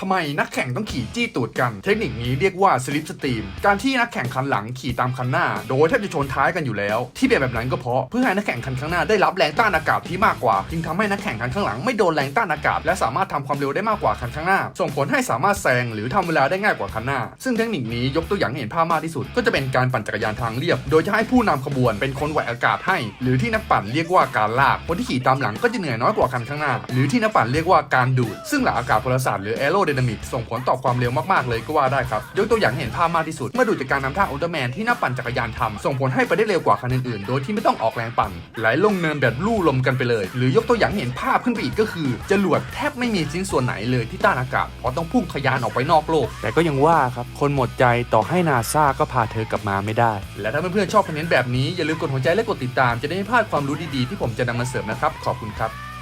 ทำไมนักแข่งต้องขี่จี้ตูดกัน เทคนิคนี้เรียกว่าสลิปสตรีม การที่นักแข่งคันหลังขี่ตามคันหน้า โดยแทบจะชนท้ายกันอยู่แล้ว ที่เป็นแบบนั้นก็เพราะเพื่อให้นักแข่งคันข้างหน้าได้รับแรงต้านอากาศที่มากกว่า จึงทำให้นักแข่งคันข้างหลังไม่โดนแรงต้านอากาศ และสามารถทำความเร็วได้มากกว่าคันข้างหน้า ส่งผลให้สามารถแซงหรือทำเวลาได้ง่ายกว่าคันหน้า ซึ่งเทคนิคนี้ยกตัวอย่างให้เห็นภาพมากที่สุด ก็จะเป็นการปั่นจักรยานทางเรียบ โดยจะให้ผู้นำขบวนเป็นคนไหวอากาศให้ หรือที่นักปั่นเรียกว่าการลากคนที่ขี่ตามหลังก็จะเหนื่อยน้อยกว่าคันข้างหน้า หรือที่นักปั่นเรียกว่าการดูดซึ่งหลักอากาศพลศาสตร์หรือ aerodynamic ส่งผลต่อความเร็วมากๆเลยก็ว่าได้ครับ ยกตัวอย่างให้เห็นภาพมากที่สุด เมื่อดูจากการนำท่าอุลตร้าแมนที่นักปั่นจักรยานทำส่งผลให้ไปได้เร็วกว่าคันอื่นๆ โดยที่ไม่ต้องออกแรงปั่น ไหลลงเนินแบบลู่ลมกันไปเลย หรือยกตัวอย่างให้เห็นภาพขึ้นไปอีกก็คือจรวดแทบไม่มีชิ้นส่วนไหนเลยที่ต้านอากาศเพราะต้องพุ่งทะยานออกไปนอกโลก แต่ก็ยังว่าครับคนหมดใจต่อให้นาซาก็พาเธอกลับมาไม่ได้ และถ้าเพื่อนๆชอบคอนเทนต์แบบนี้อย่าลืมกดหัวใจและกดติดตามจะได้ไม่พลาดความรู้ดีๆที่ผมจะนำมาเสริมนะครับขอบคุณครับ